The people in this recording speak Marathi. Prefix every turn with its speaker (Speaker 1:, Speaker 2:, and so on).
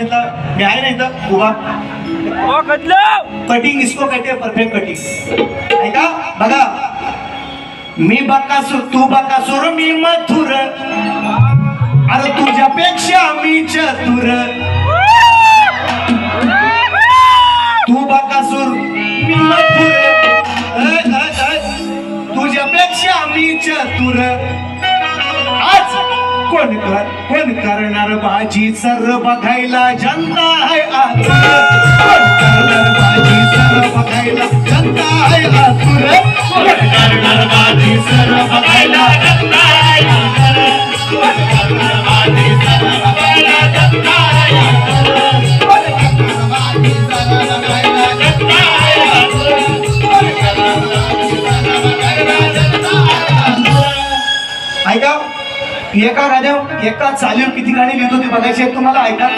Speaker 1: सांगितलं? मी आहे ना इथं? उभा. कटिंग इसको कहते परफेक्ट कटिंग ऐका बघा. मी बकासूर तू बकासूर मी मथुर. अरे तुझ्यापेक्षा मी चतुर. तू बकासूर मी मथुर. तुझ्यापेक्षा मी चतुर. कोण कर कोण करणार बाजी सर बघायला जनता आहे आतुर कोण करणार बाजी सर बघायला जनता आहे आतुर कोण करणार बाजी सर बघायला जनता आहे आतुर. कोण करणार बाजी सर बघायला जनता आहे आतुर. कोण करणार बाजी सर बघायला जनता आहे आतुर. कोण करणार बाजी सर बघायला जनता आहे आतुर. ऐका एका गाण्यावर एका चालीवर किती गाणी लिहितो ते बघायचे? तुम्हाला ऐका